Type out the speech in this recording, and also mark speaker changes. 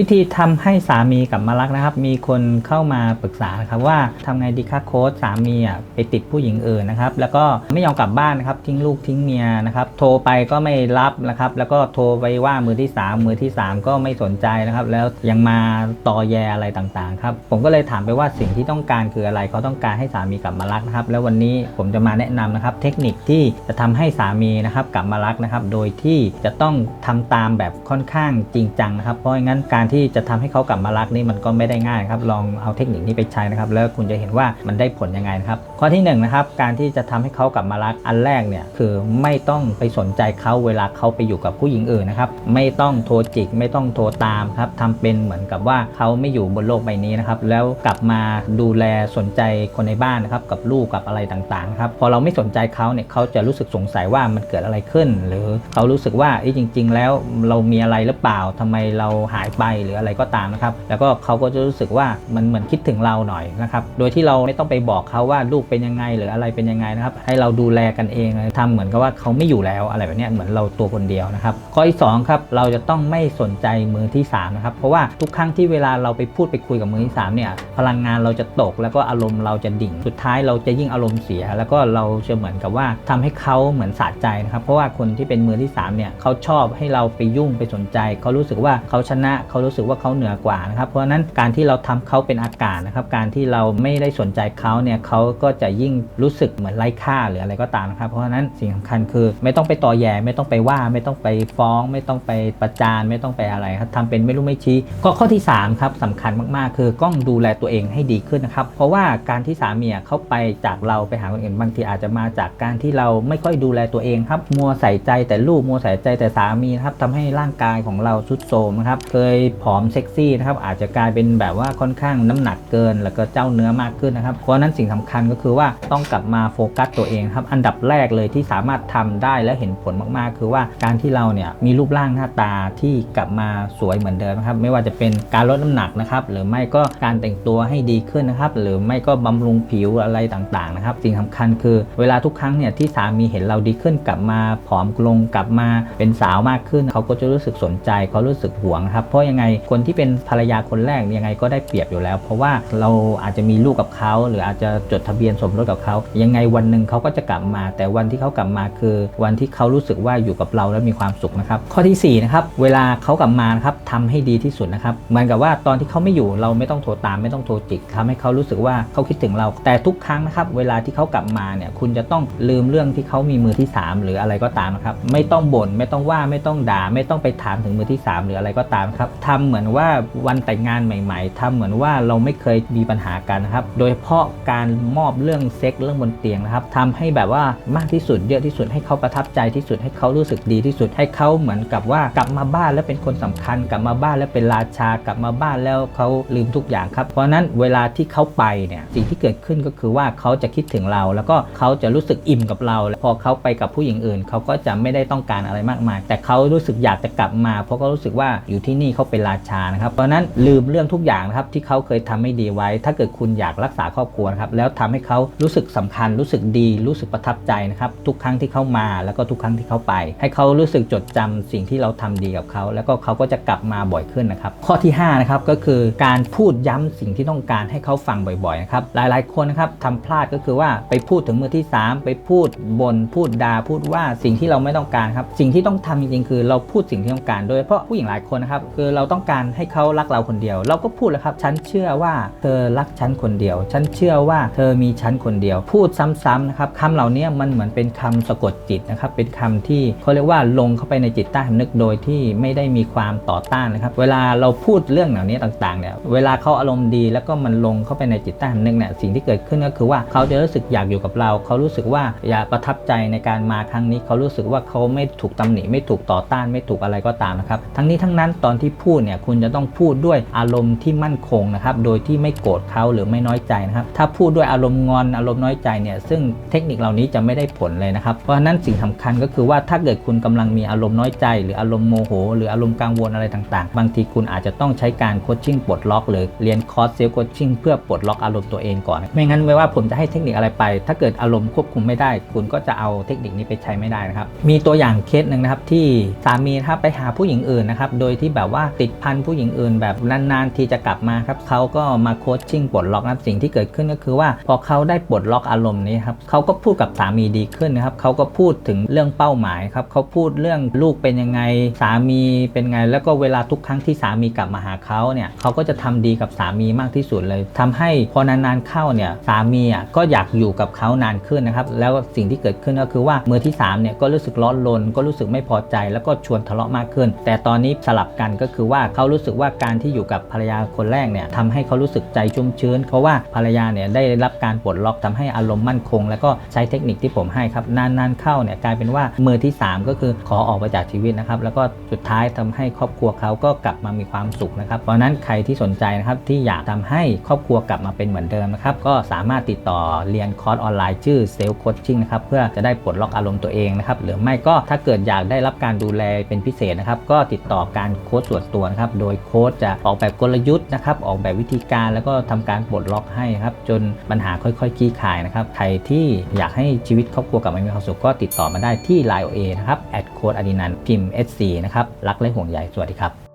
Speaker 1: วิธีทำให้สามีกลับมารักนะครับ มีคนเข้ามาปรึกษานะครับว่าทำไงดีคะโค้ชสามีอะไปติดผู้หญิงอื่นนะครับ แล้วก็ไม่ยอมกลับบ้านนะครับ ทิ้งลูกทิ้งเมียนะครับ โทรไปก็ไม่รับนะครับ แล้วก็โทรไปว่ามือที่ 3 มือที่ 3 ก็ไม่สนใจนะครับ แล้วยังมาตอแยอะไรต่างๆครับ ผมก็เลยถามไปว่าสิ่งที่ต้องการคืออะไรเขาต้องการให้สามีกลับมารักนะครับ แล้ววันนี้ผมจะมาแนะนำนะครับ เทคนิคที่จะทำให้สามีนะครับกลับมารักนะครับ โดยที่จะต้องทำตามแบบค่อนข้างจริงจังนะครับ เพราะงั้นการที่จะทำให้เขากลับมารักนี่มันก็ไม่ได้ง่ายครับลองเอาเทคนิคนี้ไปใช้นะครับ แล้วคุณจะเห็นว่ามันได้ผลยังไงนะครับข้อที่หนึ่งนะครับการที่จะทำให้เขากลับมารักอันแรกเนี่ยคือไม่ต้องไปสนใจเขาเวลาเขาไปอยู่กับผู้หญิงอื่นนะครับไม่ต้องโทรจิก ไม่ต้องโทรตามครับทำเป็นเหมือนกับว่าเขาไม่อยู่บนโลกใบนี้นะครับแล้วกลับมาดูแลสนใจคนในบ้านนะครับกับลูกกับอะไรต่างๆครับพอเราไม่สนใจเขาเนี่ยเขาจะรู้สึกสงสัยว่ามันเกิดอะไรขึ้น หรือเขารู้สึกว่าเอ้จริง ๆ แล้วเรามีอะไรหรือเปล่าทำไมเราหายไปหรืออะไรก็ตามนะครับแล้วก็เขาก็จะรู้สึกว่ามันเหมือนคิดถึงเราหน่อยนะครับโดยที่เราไม่ต้องไปบอกเขาว่าลูกเป็นยังไงหรืออะไรเป็นยังไงนะครับ ให้เราดูแลกันเองเลยทำเหมือนกับว่าเขาไม่อยู่แล้วอะไรแบบนี้เหมือนเราตัวคนเดียวนะครับข้อที่สองครับเราจะต้องไม่สนใจมือที่สามนะครับเพราะว่าทุกครั้งที่เวลาเราไปพูดไปคุยกับมือที่สามเนี่ยพลังงานเราจะตกแล้วก็อารมณ์เราจะดิ่ง สุดท้ายเราจะยิ่งอารมณ์เสีย แล้วก็เราจะเหมือนกับว่าทำให้เขาเหมือนสะใจนะครับเพราะว่าคนที่เป็นมือที่สามเนี่ยเขาชอบให้เราไปยุ่งไปสนใจ เขารู้สึกว่าเขาชนะเขารู้สึกว่าเขาเหนือกว่านะครับเพราะฉะนั้นการที่เราทำเขาเป็นอากาศนะครับการที่เราไม่ได้สนใจเขาเนี่ยเขาก็จะยิ่งรู้สึกเหมือนไร้ค่าหรืออะไรก็ตามนะครับ เพราะฉะนั้นสิ่งสำคัญคือ ไม่ต้องไปต่อแย่ไม่ต้องไปว่าไม่ต้องไปฟ้อง ไม่ต้องไปประจานไม่ต้องไปอะไรครับทำเป็นไม่รู้ไม่ชี้ก็ข้อที่สามครับสำคัญมากๆ คือต้องดูแลตัวเองให้ดีขึ้นนะครับเพราะว่าการที่สามีเขาไปจากเราไปหาคนอื่นบางทีอาจจะมาจากการที่เราไม่ค่อยดูแลตัวเองครับมัวใส่ใจแต่ลูกมัวใส่ใจแต่สามีนะครับทำให้ร่างกายของเราทรุดโทรมนะครับเคยผอมเซ็กซี่นะครับอาจจะกลายเป็นแบบว่าค่อนข้างน้ำหนักเกิน แล้วก็เจ้าเนื้อมากขึ้นนะครับเพราะฉะนั้นสิ่งสำคัญก็คือือว่าต้องกลับมาโฟกัสตัวเองครับ อันดับแรกเลยที่สามารถทำได้และเห็นผลมากๆ คือว่าการที่เราเนี่ยมีรูปร่างหน้าตาที่กลับมาสวยเหมือนเดิมครับ ไม่ว่าจะเป็นการลดน้ำหนักนะครับ หรือไม่ก็การแต่งตัวให้ดีขึ้นนะครับ หรือไม่ก็บำรุงผิวอะไรต่างๆนะครับ สิ่งสำคัญคือเวลาทุกครั้งเนี่ยที่สามีเห็นเราดีขึ้นกลับมาผอมลงกลับมาเป็นสาวมากขึ้น เขาก็จะรู้สึกสนใจเขารู้สึกหวงครับเพราะยังไงคนที่เป็นภรรยาคนแรกยังไงก็ได้เปรียบอยู่แล้ว เพราะว่าเราอาจจะมีลูกกับเขาหรืออาจจะจดทะเบียนสมรสกับเขา ยังไงวันหนึ่งเขาก็จะกลับมา แต่วันที่เขากลับมาคือ วันที่เขารู้สึกว่าอยู่กับเราแล้วมีความสุขนะครับ ข้อที่4นะครับเวลาเขากลับมานะครับทำให้ดีที่สุดนะครับเหมือนกับว่าตอนที่เขาไม่อยู่เราไม่ต้องโทรตามไม่ต้องโทรจิกทำให้เขารู้สึกว่าเขาคิดถึงเรา แต่ทุกครั้งนะครับเวลาที่เขากลับมาเนี่ยคุณจะต้องลืมเรื่องที่เขามีมือที่ 3 หรืออะไรก็ตามนะครับไม่ต้องบ่นไม่ต้องว่าไม่ต้องด่า ไม่ต้องไปถามถึงมือที่ 3 หรืออะไรก็ตามครับทำเหมือนว่าวันแต่งงานใหม่ ๆทำเหมือนว่าเราไม่เคยมีปัญหากันนะครับโดยเฉพาะการมอบเรื่องเซ็กเรื่องบนเตียงนะครับทำให้แบบว่ามากที่สุดเยอะที่สุดให้เขาประทับใจที่สุดให้เขารู้สึกดีที่สุดให้เขาเหมือนกับว่ากลับมาบ้านแล้วเป็นคนสำคัญ กลับมาบ้านแล้วเป็นราชากลับมาบ้านแล้วเขาลืมทุกอย่างครับ เพราะนั้นเวลาที่เขาไปเนี่ยสิ่งที่เกิดขึ้นก็คือว่าเขาจะคิดถึงเรา แล้วก็เขาจะรู้สึกอิ่มกับเราแล้วพอเขาไปกับผู้หญิงอื่นเขาก็จะไม่ได้ต้องการอะไรมากมาย แต่เขารู้สึกอยากจะกลับมา เพราะเขารู้สึกว่าอยู่ที่นี่เขาเป็นราชานะครับเพราะนั้นลืมเรื่องทุกอย่างนะครับที่เขาเคยทำไม่ดีไว้ ถ้าเกิดคุณอยากรักษาครอบครัวครับแล้วทำให้เขารู้สึกสำคัญรู้สึกดีรู้สึกประทับใจนะครับทุกครั้งที่เขามาแล้วก็ทุกครั้งที่เขาไป ให้เขารู้สึกจดจำสิ่งที่เราทำดีกับเขา แล้วก็เขาก็จะกลับมาบ่อยขึ้นนะครับ ข้อที่5นะครับก็คือการพูดย้ำสิ่งที่ต้องการให้เขาฟังบ่อยๆนะครับหลายๆคนนะครับทำพลาดก็คือว่าไปพูดถึงมือที่ 3 ไปพูดบนพูดด่าพูดว่าสิ่งที่เราไม่ต้องการครับสิ่งที่ต้องทำจริงๆคือเราพูดสิ่งที่ต้องการโดยเฉพาะผู้หญิงหลายคนนะครับคือเราต้องการให้เขารักเราคนเดียว เราก็พูดแล้วครับฉันเชื่อว่าเธอรักฉันคนเดียว ฉันเชื่อว่าเธอมีฉนคนเดียว พูดซ้ำๆนะครับคำเหล่านี้มันเหมือนเป็นคำสะกดจิตนะครับ เป็นคำที่เขาเรียกว่าลงเข้าไปในจิตใต้สำนึกโดยที่ไม่ได้มีความต่อต้านนะครับ เวลาเราพูดเรื่องเหล่านี้ต่างๆเนี่ยเวลาเขาอารมณ์ดีแล้วก็มันลงเข้าไปในจิตใต้สำนึกเนี่ยสิ่งที่เกิดขึ้นก็คือว่าเขาจะรู้สึกอยากอยู่กับเรา เขารู้สึกว่าอยากประทับใจในการมาครั้งนี้ เขารู้สึกว่าเขาไม่ถูกตำหนิไม่ถูกต่อต้านไม่ถูกอะไรก็ตามนะครับ ทั้งนี้ทั้งนั้นตอนที่พูดเนี่ยคุณจะต้องพูดด้วยอารมณ์ที่มั่นคงนะครับโดยที่ไม่โกรธเขาหรือไม่น้อยใจนะครับถ้าพูดด้วยอารมณ์งอนอารมณ์น้อยใจเนี่ยซึ่งเทคนิคเหล่านี้จะไม่ได้ผลเลยนะครับเพราะฉะนั้นสิ่งสำคัญก็คือว่าถ้าเกิดคุณกำลังมีอารมณ์น้อยใจ หรืออารมณ์โมโห หรืออารมณ์กังวลอะไรต่างๆ บางทีคุณอาจจะต้องใช้การโคชชิ่งปลดล็อกหรือเรียนคอร์สเซลล์โคชชิ่งเพื่อปลดล็อกอารมณ์ตัวเองก่อน ไม่งั้นไม่ว่าผมจะให้เทคนิคอะไรไป ถ้าเกิดอารมณ์ควบคุมไม่ได้ คุณก็จะเอาเทคนิคนี้ไปใช้ไม่ได้นะครับมีตัวอย่างเคสหนึ่งนะครับที่สามีนะครับไปหาผู้หญิงอื่นนะครับโดยที่แบบว่าติดพันผู้หญิงอื่น แบบนานๆ ทีจะกลับมาครับเขาก็มาโคชชิ่งปลดล็อกนะสิ่งที่เกิดขึ้นก็คือว่าพอเขาาได้ปลดล็อกอารมณ์นี้ครับเขาก็พูดกับสามีดีขึ้นนะครับเขาก็พูดถึงเรื่องเป้าหมายครับเขาพูดเรื่องลูกเป็นยังไงสามีเป็นไง แล้วก็เวลาทุกครั้งที่สามีกลับมาหาเขาเนี่ยเขาก็จะทำดีกับสามีมากที่สุดเลยทำให้พอนานๆเข้าเนี่ยสามีอะก็อยากอยู่กับเขานานขึ้นนะครับแล้วสิ่งที่เกิดขึ้นก็คือว่ามือที่3เนี่ยก็รู้สึกร้อนรนก็รู้สึกไม่พอใจ แล้วก็ชวนทะเลาะมากขึ้น แต่ตอนนี้สลับกันก็คือว่าเขารู้สึกว่าการที่อยู่กับภรรยาคนแรกเนี่ยทำให้เขารู้สึกใจชุ่มชื้น เพราะว่าภรรยาเนี่ยได้รับการปลดล็อกทำให้อารมณ์มั่นคง แล้วก็ใช้เทคนิคที่ผมให้ครับนานๆเข้าเนี่ยกลายเป็นว่ามือที่ 3 ก็คือขอออกไปจากชีวิตนะครับแล้วก็สุดท้ายทำให้ครอบครัวเขาก็กลับมามีความสุขนะครับเพราะนั้นใครที่สนใจนะครับที่อยากทำให้ครอบครัวกลับมาเป็นเหมือนเดิมนะครับก็สามารถติดต่อเรียนคอร์สออนไลน์ชื่อเซลล์โคชชิ่งนะครับเพื่อจะได้ปลดล็อกอารมณ์ตัวเองนะครับหรือไม่ก็ถ้าเกิดอยากได้รับการดูแลเป็นพิเศษนะครับก็ติดต่อการโค้ชส่วนตัวนะครับโดยโค้ชจะออกแบบกลยุทธ์นะครับออกแบบวิธีการแล้วก็ทำการปลดล็อกให้ครับจนปัญหาค่อยๆคลี่คลายนะครับ ใครที่อยากให้ชีวิตครอบครัวกลับมามีความสุขก็ติดต่อมาได้ที่ Line OA นะครับแอดโค้ดอดินันพิมพ์ SC นะครับ รักและห่วงใยสวัสดีครับ